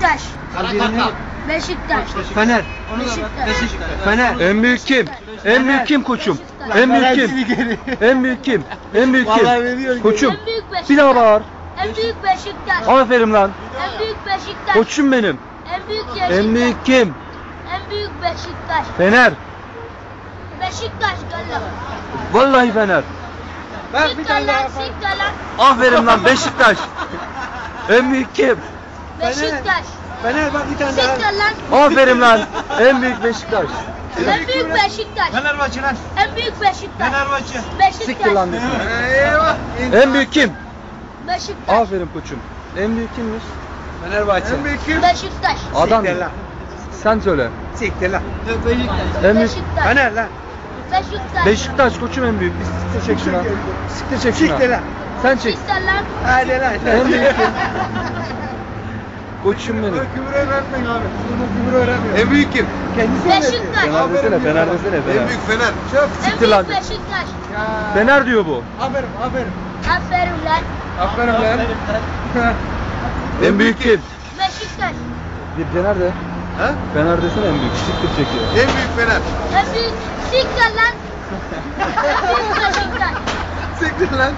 Beşiktaş. Beşiktaş. Fener. Beşiktaş. Fener. En büyük kim? En büyük kim koçum? En büyük kim? En büyük kim? En büyük kim? Koçum. Bir daha bağır. En büyük Beşiktaş. Aferin lan. En büyük Beşiktaş. Koçum benim. En büyük Beşiktaş. En büyük kim? En büyük Beşiktaş. Fener. Beşiktaş galla. Vallahi Fener. Ver bir tane daha. Aferin lan Beşiktaş. En büyük kim? Beşiktaş. Fener bak bir tane daha. Siktir lan. Aferin lan. En büyük Beşiktaş. En büyük Beşiktaş. Fenerbahçe lan. En büyük Beşiktaş. Fenerbahçe. Beşiktaş. Siktir lan. Eyvah. En büyük kim? Beşiktaş. Aferin koçum. En büyük kimmiş? Fenerbahçe. En büyük kim? Beşiktaş. Adam. Siktir lan. Sen söyle. Siktir lan. En büyük. Beşiktaş. Fener lan. Beşiktaş. Beşiktaş koçum en büyük. Bir siktir çek şuna. Siktir çek şuna. Siktir lan. Sen çek. Siktir lan. Hadi lan. En büyük kim? Koçum benim. Küfür öğretmeyin abi. Burada küfür öğretmeyin. En büyük kim? Kendisi Beşiktaş. Fener desene, Fener desene. En büyük Fener. Çok. En Siktir lan. büyük Beşiktaş. Fener diyor bu. Aferin aferin. Aferin lan. Aferin lan. En büyük kim? Beşiktaş. Bir Fener de. Ha? Fener desene en büyük. Siktir çekiyor. En büyük Fener. En büyük siktir lan. En büyük Beşiktaş. Siktir lan.